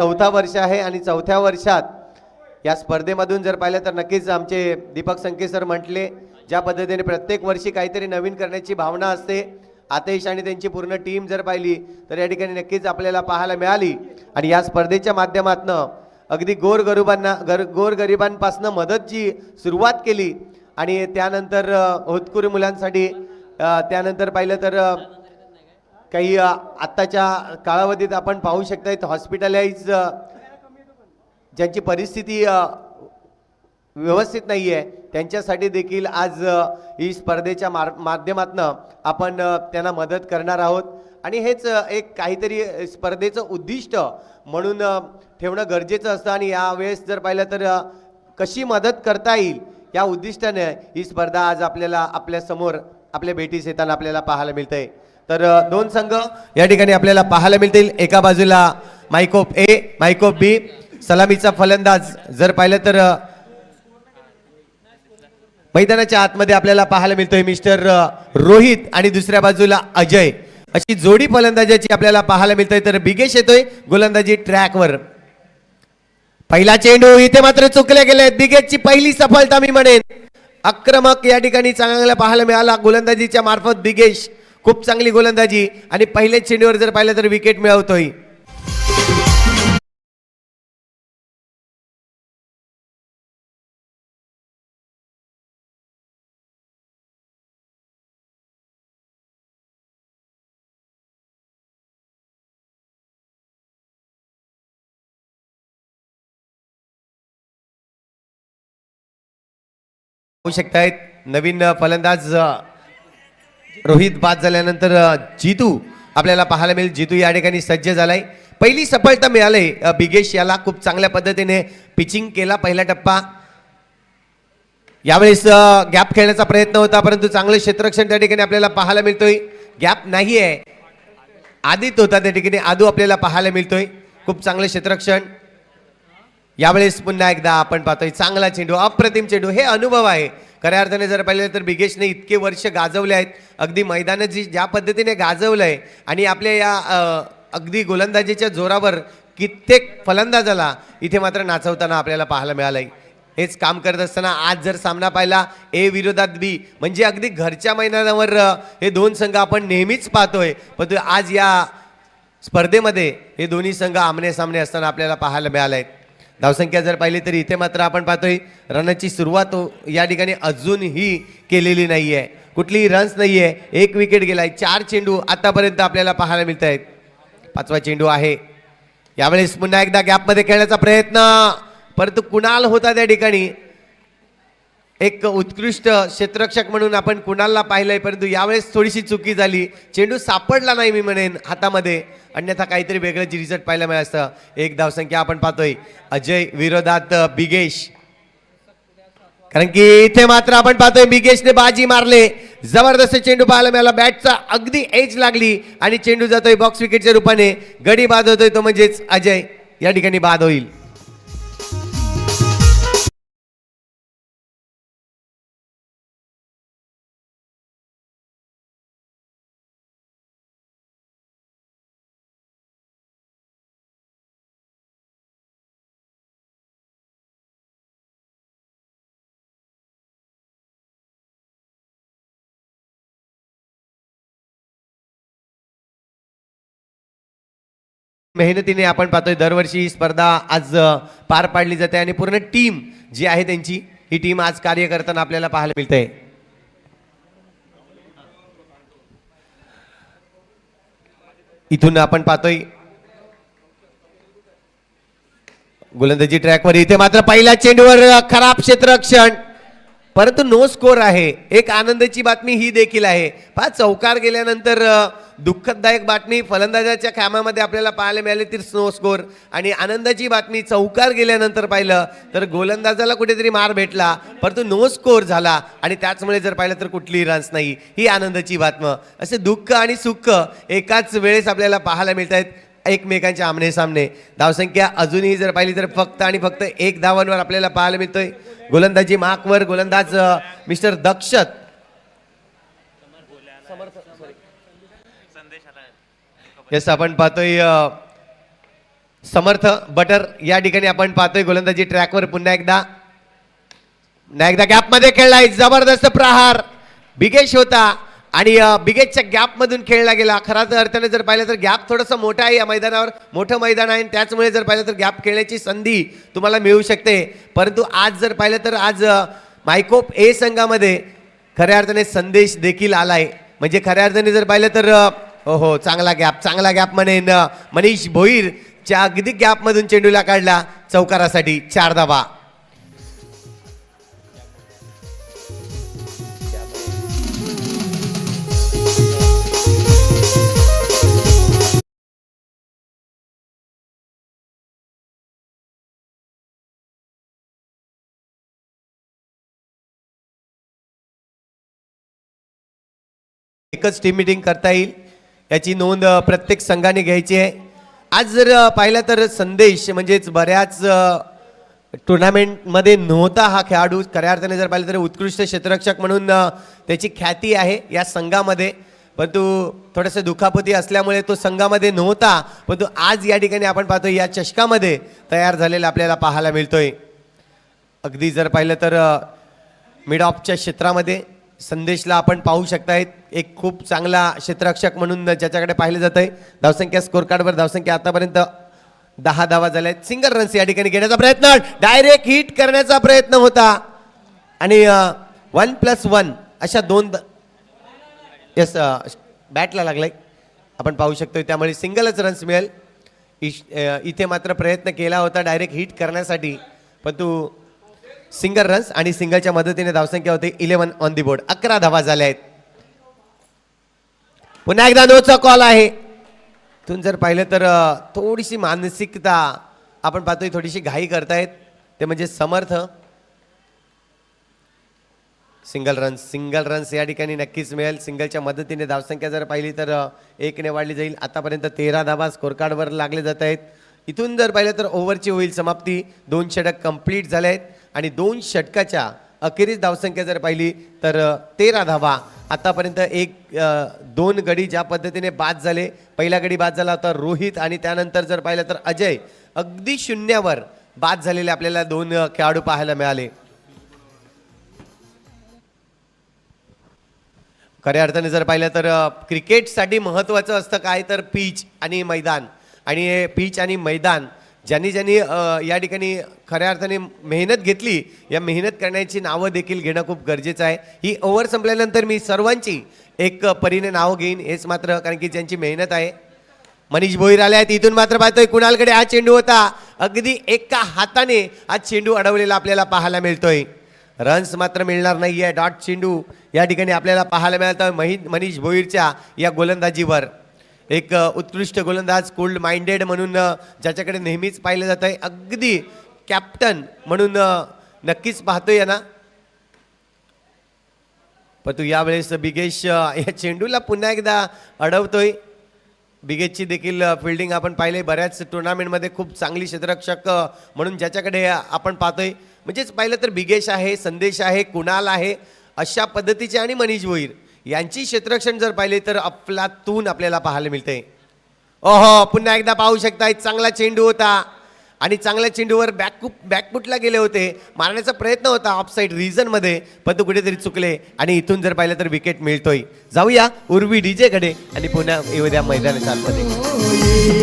चौथा वर्ष आहे आणि चौथ्या वर्षात या स्पर्धेमधून जर पाहिलं तर नक्कीच आमचे दीपक संके सर म्हटले ज्या पद्धतीने प्रत्येक वर्षी काहीतरी नवीन करण्याची भावना असते आतेश आणि त्यांची पूर्ण टीम जर पाहिली तर या ठिकाणी नक्कीच आपल्याला पाहायला मिळाली. आणि या स्पर्धेच्या माध्यमातनं अगदी गोरगरिबांना गर गोरगरिबांपासनं मदतची सुरुवात केली. आणि त्यानंतर होतकुरी मुलांसाठी त्यानंतर पाहिलं तर काही आत्ताच्या कालावधीत आपण पाहू शकता हॉस्पिटलाइज ज्यांची परिस्थिती व्यवस्थित नाही आहे त्यांच्यासाठी देखील आज ही स्पर्धेच्या मार माध्यमातनं आपण त्यांना मदत करणार आहोत. आणि हेच एक काहीतरी स्पर्धेचं उद्दिष्ट म्हणून ठेवणं गरजेचं असतं. आणि यावेळेस जर पाहिलं तर कशी मदत करता येईल या उद्दिष्टाने ही स्पर्धा आज आपल्याला आपल्यासमोर आपल्या भेटीस येताना आपल्याला पाहायला मिळतंय. तर दोन संघ या ठिकाणी आपल्याला पाहायला मिळतील. एका बाजूला मायकोप ए मायकोप बी सलामीचा फलंदाज जर पाहिलं तर मैदानाच्या आतमध्ये आपल्याला पाहायला मिळतोय मिस्टर रोहित आणि दुसऱ्या बाजूला अजय. अशी जोडी फलंदाजाची आपल्याला पाहायला मिळतोय. तर बिगेश येतोय गोलंदाजी ट्रॅकवर. पहिला चेंडू इथे मात्र चुकले गेले बिगेशची पहिली सफलता मी म्हणेन. आक्रमक या ठिकाणी चांगला पाहायला मिळाला. गोलंदाजीच्या मार्फत बिगेश खूप चांगली गोलंदाजी आणि पहिल्याच चेंडूवर जर पाहिलं तर विकेट मिळवतोय. पाहू शकतायत. नवीन फलंदाज रोहित बाद झाल्यानंतर जितू आपल्याला पाहायला मिळेल. जितू या ठिकाणी सज्ज झालाय. पहिली सफलता मिळाली. बिगेश याला खूप चांगल्या पद्धतीने पिचिंग केला पहिला टप्पा. यावेळेस गॅप खेळण्याचा प्रयत्न होता परंतु चांगलं क्षेत्ररक्षण त्या ठिकाणी आपल्याला पाहायला मिळतोय. गॅप नाही आहे. आदित होता त्या ठिकाणी. आदू आपल्याला पाहायला मिळतोय. खूप चांगलं क्षेत्ररक्षण. यावेळेस पुन्हा एकदा आपण पाहतोय चांगला चेंडू अप्रतिम चेंडू. हे अनुभव आहे. खऱ्या अर्थाने जर पाहिलं तर बिगेशने इतके वर्ष गाजवले आहेत. अगदी मैदानात जी ज्या पद्धतीने गाजवलं आहे आणि आपल्या या अगदी गोलंदाजीच्या जोरावर कित्येक फलंदाजाला इथे मात्र नाचवताना आपल्याला पाहायला मिळालंय. हेच काम करत असताना आज जर सामना पाहिला ए विरोधात बी म्हणजे अगदी घरच्या मैदानावर हे दोन संघ आपण नेहमीच पाहतोय. पण आज या स्पर्धेमध्ये हे दोन्ही संघ आमने सामने असताना आपल्याला पाहायला मिळाले आहेत धावसंख्या जर पाहिली तर इथे मात्र आपण पाहतोय रनाची सुरुवात हो- या ठिकाणी अजूनही केलेली नाही आहे कुठलीही रन्स नाही आहे एक विकेट गेलाय. चार चेंडू आतापर्यंत आपल्याला पाहायला मिळत आहेत पाचवा चेंडू आहे. यावेळेस पुन्हा एकदा गॅपमध्ये खेळण्याचा प्रयत्न. परंतु कुणाल होता त्या ठिकाणी? एक उत्कृष्ट क्षेत्ररक्षक म्हणून आपण कुणालला पाहिलंय परंतु यावेळेस थोडीशी चुकी झाली. चेंडू सापडला नाही मी म्हणेन हातामध्ये. अन्यथा काहीतरी वेगळं रिझल्ट पाहायला मिळालं असतं. एक धावसंख्या आपण पाहतोय. अजय विरोधात बिगेश. कारण की इथे मात्र आपण पाहतोय बिगेशने बाजी मारले. जबरदस्त चेंडू पाहायला मिळाला. बॅटचा अगदी एज लागली आणि चेंडू जातोय बॉक्स विकेटच्या रूपाने. गडी बाद होतोय तो म्हणजेच अजय. या ठिकाणी बाद होईल. मेहनतीने आपण पाहतोय दरवर्षी ही स्पर्धा आज पार पाडली जाते आणि पूर्ण टीम जी आहे त्यांची ही टीम आज कार्य करताना आपल्याला पाहायला मिळते. इथून आपण पाहतोय गोलंदाजी ट्रॅकवर इथे मात्र पहिल्या चेंडूवर खराब क्षेत्ररक्षण. परंतु नो स्कोर आहे. एक आनंदाची बातमी ही देखील आहे. पहा चौकार गेल्यानंतर दुःखदायक बातमी. फलंदाजाच्या खांबामध्ये आपल्याला पाहायला मिळाली ती स्नो स्कोर. आणि आनंदाची बातमी चौकार गेल्यानंतर पाहिलं तर गोलंदाजाला कुठेतरी मार भेटला. परंतु नो स्कोर झाला आणि त्याचमुळे जर पाहिलं तर कुठलीही रन्स नाही. ही आनंदाची बातमी. असे दुःख आणि सुख एकाच वेळेस आपल्याला पाहायला मिळत आहेत एकमेकांच्या आमने सामने. धावसंख्या अजूनही जर पाहिली तर फक्त आणि फक्त एक धावांवर आपल्याला पाहायला मिळतोय. गोलंदाजी माकवर गोलंदाज मिस्टर दक्षत येस आपण पाहतोय समर्थ बटर. या ठिकाणी आपण पाहतोय गोलंदाजी ट्रॅकवर पुन्हा एकदा. पुन्हा एकदा गॅपमध्ये खेळलाय जबरदस्त प्रहार. बिगेश होता आणि बिगेशच्या गॅपमधून खेळला गेला. खराच अर्थाने जर पाहिलं तर गॅप थोडंसं मोठं आहे या मैदानावर. मोठं मैदान आहे आणि त्याचमुळे जर पाहिलं तर गॅप खेळण्याची संधी तुम्हाला मिळू शकते. परंतु आज जर पाहिलं तर आज मायकोप ए संघामध्ये खऱ्या अर्थाने संदेश देखील आलाय. म्हणजे खऱ्या अर्थाने जर पाहिलं तर हो हो चांगला गॅप चांगला गॅप म्हणेन अ, मनीष भोईरच्या अगदी गॅपमधून चेंडूला काढला? चौकारासाठी चार धावा. एकच टीम मिटिंग करता येईल. याची नोंद प्रत्येक संघाने घ्यायची आहे. आज जर पाहिलं तर संदेश म्हणजेच बऱ्याच टुर्नामेंटमध्ये नव्हता हा खेळाडू. खऱ्या अर्थाने जर पाहिलं तर उत्कृष्ट क्षेत्ररक्षक म्हणून त्याची ख्याती आहे या संघामध्ये. परंतु थोडंसं दुखापती असल्यामुळे तो संघामध्ये नव्हता. परंतु आज या ठिकाणी आपण पाहतो या चषकामध्ये तयार झालेला आपल्याला पाहायला मिळतोय. अगदी जर पाहिलं तर मिड ऑफच्या क्षेत्रामध्ये संदेशला आपण पाहू शकतायत. एक खूप चांगला क्षेत्ररक्षक म्हणून ज्याच्याकडे पाहिलं जात आहे धावसंख्या स्कोर कार्डवर धावसंख्या आतापर्यंत दहा धावा झाल्या आहेत सिंगल रन्स या ठिकाणी घेण्याचा प्रयत्न. डायरेक्ट हिट करण्याचा प्रयत्न होता. आणि वन प्लस वन अशा दोन यस बॅटला लागलाय. आपण पाहू शकतो त्यामुळे सिंगलच रन्स मिळेल. इश इथे मात्र प्रयत्न केला होता डायरेक्ट हिट करण्यासाठी. पण तू सिंगल रन्स आणि सिंगलच्या मदतीने धावसंख्या होते इलेव्हन ऑन दी बोर्ड अकरा धावा झाल्या आहेत. पुन्हा एकदा नोचा कॉल आहे. तुम्ही जर पाहिलं तर थोडीशी मानसिकता आपण पाहतोय थोडीशी घाई करतायत. ते म्हणजे Samarth. Single runs single runs या ठिकाणी नक्कीच मिळेल. सिंगलच्या मदतीने धावसंख्या जर पाहिली तर एकने वाढली जाईल. आतापर्यंत तेरा धावा स्कोरकार्डवर लागले जात आहेत. इथून जर पाहिलं तर ओव्हरची होईल समाप्ती. दोन षटक कंप्लीट झाले आहेत. आणि दोन षटकाच्या अखेरीस धावसंख्या जर पाहिली तर तेरा धावा. आतापर्यंत एक दोन गडी ज्या पद्धतीने बाद झाले. पहिला गडी बाद झाला होता रोहित आणि त्यानंतर जर पाहिलं तर अजय. अगदी शून्यावर बाद झालेले आपल्याला दोन खेळाडू पाहायला मिळाले. खऱ्या अर्थाने जर पाहिलं तर क्रिकेटसाठी महत्त्वाचं असतं काय तर पीच आणि मैदान. आणि हे पीच आणि मैदान ज्यांनी ज्यांनी या ठिकाणी खऱ्या अर्थाने मेहनत घेतली या मेहनत करण्याची नावं देखील घेणं खूप गरजेचं आहे. ही ओव्हर संपल्यानंतर मी सर्वांची एक परीने नावं घेईन हेच मात्र कारण की ज्यांची मेहनत आहे. मनीष भोईर आले आहेत इथून मात्र पाहतोय कुणालकडे हा चेंडू होता. अगदी एका हाताने हा चेंडू अडवलेला आपल्याला पाहायला मिळतोय. रन्स मात्र मिळणार नाही आहे डॉट चेंडू या ठिकाणी आपल्याला पाहायला मिळतं मही मनीष भोईरच्या या गोलंदाजीवर. एक उत्कृष्ट गोलंदाज कोल्ड माइंडेड म्हणून ज्याच्याकडे नेहमीच पाहिलं जात आहे. अगदी कॅप्टन म्हणून नक्कीच पाहतोय यांना. पण तू यावेळेस बिगेश या चेंडूला पुन्हा एकदा अडवतोय. बिगेशची देखील फिल्डिंग आपण पाहिले बऱ्याच टुर्नामेंटमध्ये खूप चांगली क्षेत्ररक्षक म्हणून ज्याच्याकडे आपण पाहतोय. म्हणजेच पाहिलं तर बिगेश आहे संदेश आहे कुणाल आहे अशा पद्धतीचे आणि मनीष भोईर. यांची क्षेत्रक्षण जर पाहिले तर अफलातून आपल्याला पाहायला मिळते. ओहो पुन्हा एकदा पाहू शकता एक चांगला चेंडू होता. आणि चांगल्या चेंडूवर बॅकूप बॅकफुटला गेले होते. मारण्याचा प्रयत्न होता ऑफसाईड रिझनमध्ये पण तो कुठेतरी चुकले. आणि इथून जर पाहिलं तर विकेट मिळतोय. जाऊया उर्वी डीजेकडे आणि पुन्हा येऊ द्या मैदानाच्या आतमध्ये.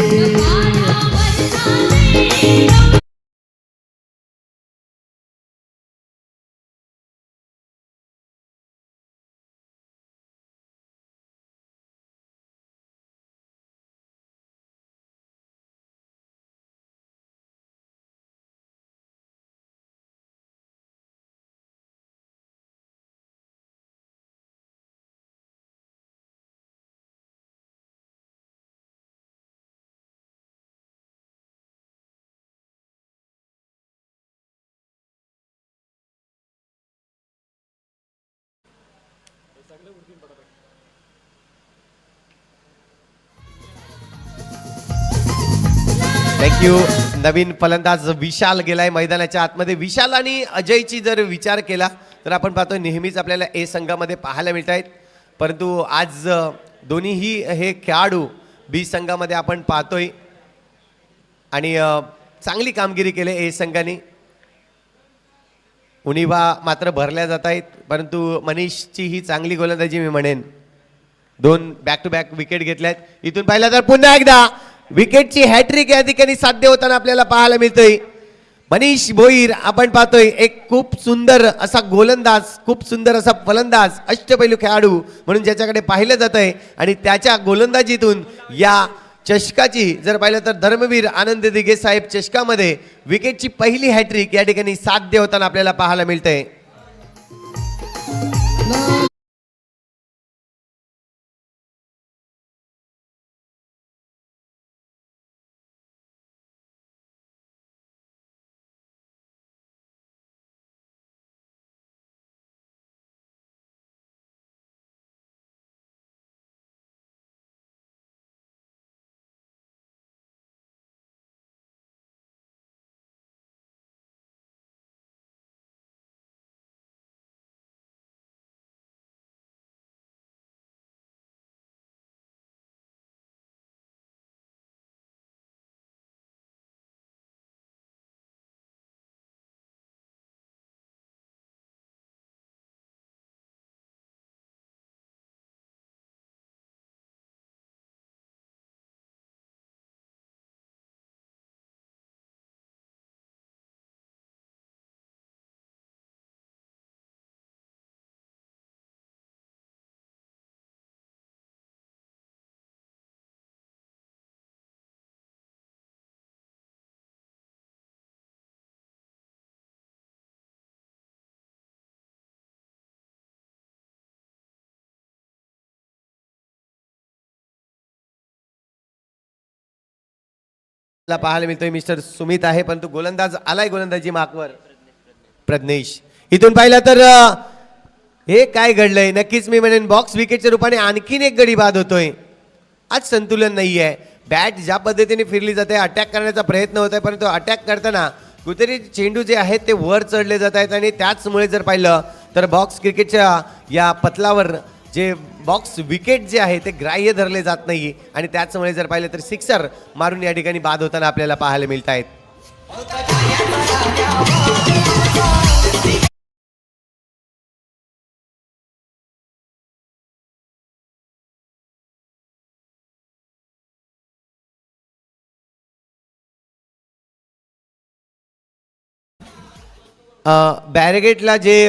थँक्यू नवीन फलंदाज विशाल गेलाय मैदानाच्या आतमध्ये. विशाल आणि अजयची जर विचार केला तर आपण पाहतोय नेहमीच आपल्याला ए संघामध्ये पाहायला मिळत आहेत परंतु आज दोन्हीही हे खेळाडू बी संघामध्ये आपण पाहतोय. आणि चांगली कामगिरी केली ए संघाने. उणिवा मात्र भरल्या जात आहेत परंतु मनीषची ही चांगली गोलंदाजी मी म्हणेन. दोन बॅक टू बॅक विकेट घेतल्या आहेत इथून पाहिलं तर पुन्हा एकदा विकेटची हॅट्रिक या ठिकाणी साध्य होताना आपल्याला पाहायला मिळतोय. मनीष भोईर आपण पाहतोय एक खूप सुंदर असा गोलंदाज खूप सुंदर असा फलंदाज अष्टपैलू खेळाडू म्हणून ज्याच्याकडे पाहिलं जात आहे आणि त्याच्या गोलंदाजीतून या चषकाची जर पाहिलं तर धर्मवीर आनंद दिघे साहेब चषकामध्ये. विकेटची पहिली हॅट्रिक या ठिकाणी साध्य होताना आपल्याला पाहायला मिळतंय. ला पाहायला मिळतोय मिस्टर सुमित आहे परंतु गोलंदाज आलाय गोलंदाजी माकवर प्रज्ञेश. इथून पाहिलं तर हे काय घडलंय? नक्कीच मी म्हणेन बॉक्स विकेटच्या रूपाने आणखीन एक गडी बाद होतोय. आज संतुलन नाही आहे बॅट ज्या पद्धतीने फिरली जाते अटॅक करण्याचा प्रयत्न होत आहे परंतु अटॅक करताना कुठेतरी चेंडू जे आहेत ते वर चढले जात आहेत. आणि त्याचमुळे जर पाहिलं तर बॉक्स क्रिकेटच्या या पतलावर जे बॉक्स विकेट जे आहे ते ग्राह्य धरले जात नाही आणि त्याचमुळे जर पाहिलं तर सिक्सर मारून या ठिकाणी बाद होताना आपल्याला पाहायला मिळत आहेत बॅरिगेटला जे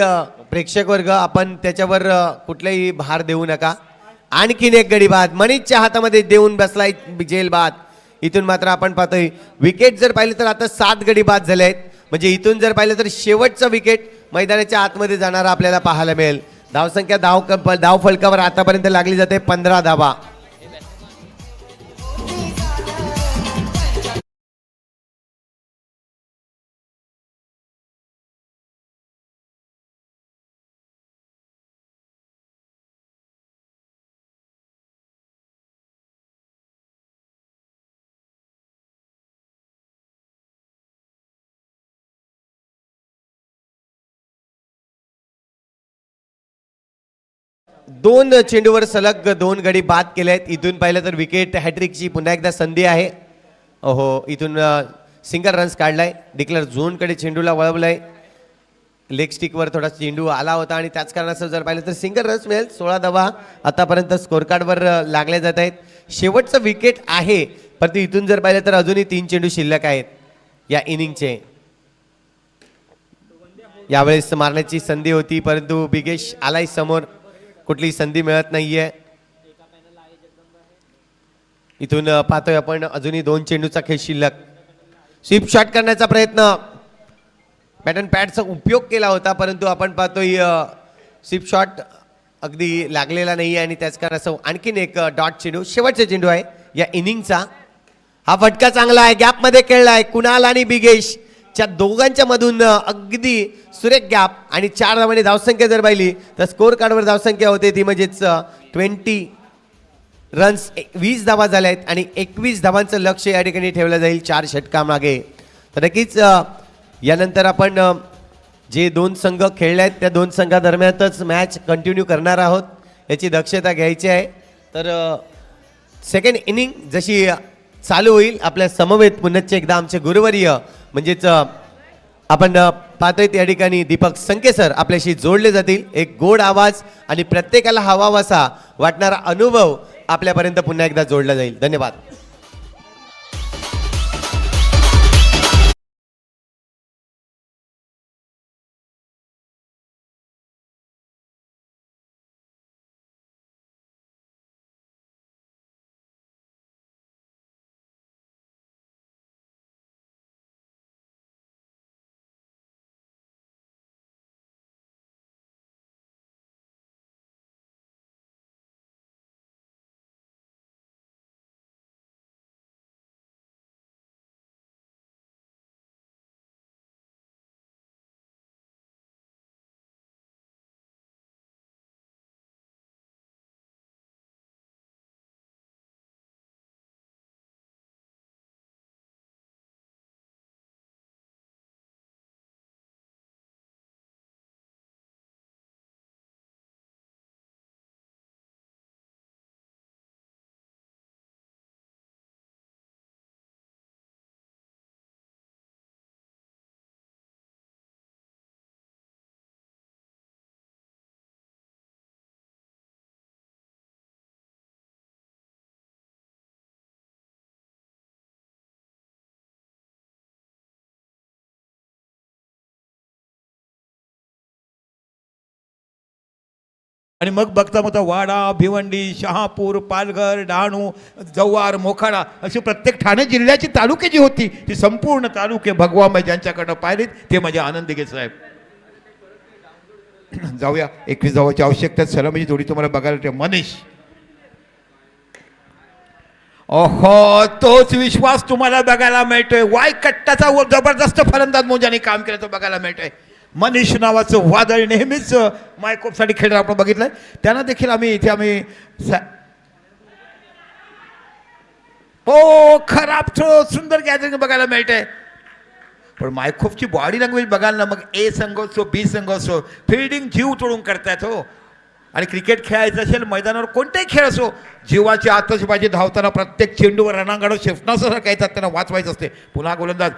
प्रेक्षक वर्ग आपण त्याच्यावर कुठलाही भार देऊ नका. आणखीन एक गडी बाद. मनीषच्या हातामध्ये देऊन बसलाय जेल बाद. इथून मात्र आपण पाहतोय विकेट जर पाहिलं तर आता सात गडी बाद झाले आहेत म्हणजे इथून जर पाहिलं तर शेवटचा विकेट मैदानाच्या आतमध्ये जाणारा आपल्याला पाहायला मिळेल. धावसंख्या धाव क- धाव फलकावर आतापर्यंत लागली जाते पंधरा धावा. दोन चेंडूवर सलग दोन गडी बाद केले आहेत. इथून पाहिलं तर विकेट हॅट्रिकची पुन्हा एकदा संधी आहे. हो इथून सिंगल रन्स काढलाय. डिक्लेअर झोनकडे चेंडूला वळवलाय. लेग स्टिकवर थोडा चेंडू आला होता आणि त्याच कारणास्तव जर पाहिलं तर सिंगल रन्स मिळेल. सोळा धावा आतापर्यंत स्कोरकार्डवर कार्डवर लागले जात आहेत. शेवटचं विकेट आहे. परंतु इथून जर पाहिलं तर अजूनही तीन चेंडू शिल्लक आहेत या इनिंगचे यावेळेस मारण्याची संधी होती परंतु बिगेश आलाय समोर. कुठली संधी मिळत नाही आहे इथून पाहतोय आपण अजूनही दोन चेंडूचा खेळ शिल्लक. स्वीप शॉट करण्याचा प्रयत्न. पॅटर्न पॅडचा उपयोग केला होता परंतु आपण पाहतोय स्वीप शॉट अगदी लागलेला नाही आणि त्याच कारणास्तव आणखीन एक डॉट चेंडू शेवटचा चेंडू आहे या इनिंगचा हा फटका चांगला आहे गॅपमध्ये खेळलाय कुणाल आणि बिगेश. च्या दोघांच्या मधून अगदी सुरेख गॅप आणि चार धावांनी धावसंख्या जर पाहिली तर स्कोअर कार्डवर धावसंख्या होते. ती म्हणजेच ट्वेंटी रन्स वीस धावा झाल्या आहेत आणि एकवीस धावांचं लक्ष या ठिकाणी ठेवलं जाईल चार षटकामागे तर नक्कीच यानंतर आपण जे दोन संघ खेळले आहेत त्या दोन संघादरम्यानच मॅच कंटिन्यू करणार आहोत याची दक्षता घ्यायची आहे. तर सेकंड इनिंग जशी चालू होईल. आपल्या समवेत पुन्हा एकदा आमचे गुरुवर्य म्हणजेच आपण पाहतोय त्या ठिकाणी दीपक संके सर आपल्याशी जोडले जातील. एक गोड आवाज आणि प्रत्येकाला हवावासा वाटणारा अनुभव आपल्यापर्यंत पुन्हा एकदा जोडला जाईल. धन्यवाद. आणि मग बघता बघता वाडा भिवंडी शहापूर पालघर डहाणू जव्हार मोखाडा अशी प्रत्येक ठाणे जिल्ह्याची तालुके जी होती ती संपूर्ण तालुके भगवामय ज्यांच्याकडनं पाहिलीत ते माझे आनंद घे साहेब. जाऊया एकवीस जावाची आवश्यकता सर म्हणजे जोडी तुम्हाला बघायला मिळते. मनीष. ओहो तोच विश्वास तुम्हाला बघायला मिळतोय. वाय कट्टाचा व जबरदस्त फलंदाज मोजाने काम केल्याचं बघायला मिळतोय. मनीष नावाचं वादळ नेहमीच मायकोपसाठी खेळ आपण बघितलंय. त्यांना देखील आम्ही इथे आम्ही सा- हो खराब थोडं सुंदर गॅदरिंग बघायला मिळतंय पण मायखोपची बॉडी लँग्वेज बघाल ना मग ए संघ असो बी संघ असो फिल्डिंग जीव तोडून करतायत हो. आणि क्रिकेट खेळायचं असेल मैदानावर कोणताही खेळ असो जीवाची आतषबाजी धावताना प्रत्येक चेंडूवर रणांगण शेफणासारखं काय येतात त्यांना वाचवायचं असते. पुन्हा गोलंदाज.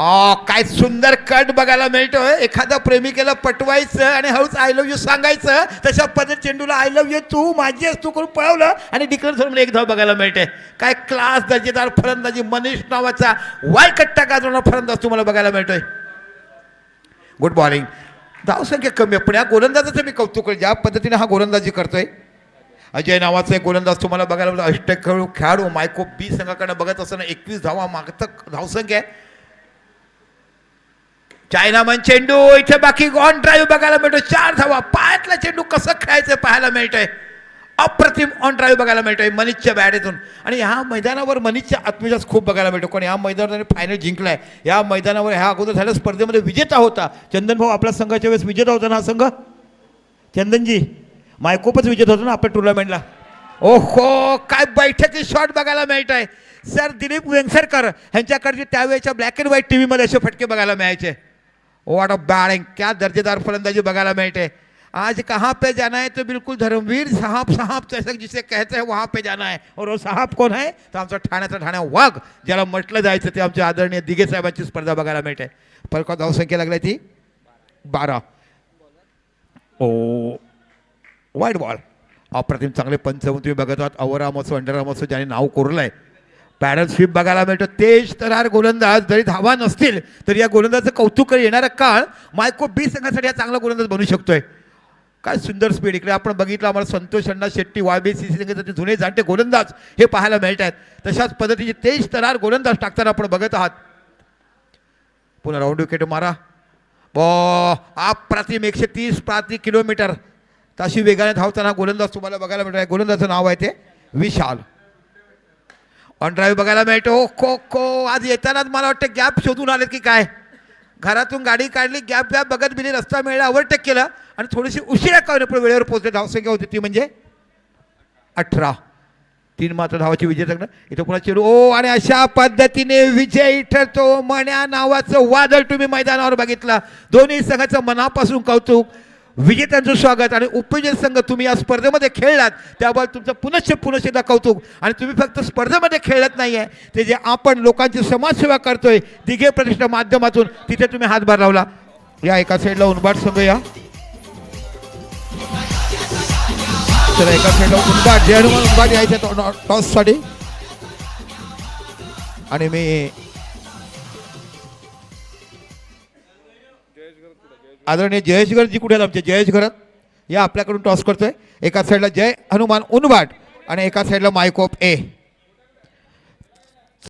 आ काय सुंदर कट बघायला मिळतोय. एखाद्या प्रेमिकेला पटवायचं आणि हळूच आय लव्ह यू सांगायचं तशा पद्धत चेंडूला आय लव्ह यू तू माझी आहेस तू करून पळवलं आणि डिक्लेअर झालं एक धाव बघायला मिळते. काय क्लास दर्जेदार फलंदाजी मनीष नावाचा वाय कट्टा गाजवणारा फलंदाज तुम्हाला बघायला मिळतोय. गुड बॉलिंग धावसंख्या कमी आहे पण या गोलंदाजाचं मी कौतुक ज्या पद्धतीने हा गोलंदाजी करतोय अजय नावाचा एक गोलंदाज तुम्हाला बघायला मिळतो. अष्टखेळू खेळाडू मायको बी संघाकडनं बघत असताना एकवीस धावा मागतं धावसंख्या आहे. चायनामन चेंडू इथे बाकी ऑन ड्राईव्ह बघायला मिळतो चार धावा. पायातला चेंडू कसं खेळायचं पाहायला मिळतंय. अप्रतिम ऑन ड्राईव्ह बघायला मिळतोय मनीषच्या बॅडेतून आणि ह्या मैदानावर मनीषच्या आत्मविश्वास खूप बघायला मिळतो. कारण ह्या मैदानावर फायनल जिंकलाय. या मैदानावर ह्या अगोदर झाल्या स्पर्धेमध्ये विजेता होता. चंदन भाऊ आपल्या संघाच्या वेळेस विजेता होता ना हा संघ? चंदनजी मायकोपच विजेता होता ना आपल्या टुर्नामेंटला ओहो काय बैठकी शॉट बघायला मिळत आहे सर दिलीप वेंगसरकर ह्यांच्याकडचे त्यावेळेच्या ब्लॅक अँड व्हाईट टी व्हीमध्ये असे फटके बघायला मिळायचे. वॉट ऑफ बॅटिंग क्या दर्जेदार फलंदाजी बघायला मिळते. आज कहाँ पे जाना है तो बिल्कुल धर्मवीर साहब साहब जैसे जिसे कहते हैं वहाँ पे जाना है. और वो साहब कोण आहे तर आमचा ठाण्याचा ठाण्या वाघ. ज्याला म्हटलं जायचं ते आमच्या आदरणीय दिघे साहेबांची स्पर्धा बघायला मिळते. फलका धावसंख्या लागली ती? बारा. ओ वाईट बॉल अप्रतिम चांगले पंच तुम्ही बघत आहात. अवराम असो अंडराम असो ज्याने नाव कोरलं आहे पॅडल स्वीप बघायला मिळतो. तेज तरार गोलंदाज जरी धावा नसतील तरी या गोलंदाजचं कौतुक येणारा काळ मायको बी संघासाठी हा चांगला गोलंदाज बनू शकतोय. काय सुंदर स्पीड इकडे आपण बघितलं आम्हाला Santosh Anna Shetty Y B C संघाचे जुने जाणते गोलंदाज हे पाहायला मिळत आहेत. तशाच पद्धतीचे तेज तरार गोलंदाज टाकताना आपण बघत आहात. पुन्हा राऊंड विकेट मारा. बॉ अप्रतिम एकशे तीस प्रति किलोमीटर. तशी वेगाने धावताना गोलंदाज तुम्हाला बघायला मिळतो गोलंदाजचं नाव आहे ते विशाल. ऑन ड्राईव्ह बघायला मिळतो. खो खो. आज येतानाच मला वाटतं गॅप शोधून आले की काय? घरातून गाडी काढली गॅप गॅप बघत बिली रस्ता मिळाला ओव्हरटेक केलं आणि थोडीशी उशिरा कळलं पण वेळेवर पोहोचले. धावसंख्या होती ती म्हणजे अठरा. तीन मात्र धावाची विजय सांगणं इथं पुन्हा चेडू ओ आणि अशा पद्धतीने विजयी ठरतो. मण्या नावाचं वादळ तुम्ही मैदानावर बघितला. दोन्ही संघाचं मनापासून कौतुक. विजेत्यांचं स्वागत आणि उपविजेते संघ तुम्ही या स्पर्धेमध्ये खेळलात त्याबद्दल तुमचं पुनश्च पुनश्च एकदा कौतुक. आणि तुम्ही फक्त स्पर्धेमध्ये खेळत नाही आहे ते जे आपण लोकांची समाजसेवा करतोय दिघे प्रतिष्ठा माध्यमातून तिथे तुम्ही हातभार लावला. या एका साईडला उनबाट संघ या. तर एका साईडला उनबाट जे हनुमान उनबाट यायचे टॉससाठी. आणि मी आदरणीय जयेश गरजी कुठे आहेत आमचे? जयेश या आपल्याकडून टॉस करतोय. एका साईडला जय हनुमान उनबाट आणि एका साईडला मायकोप ए.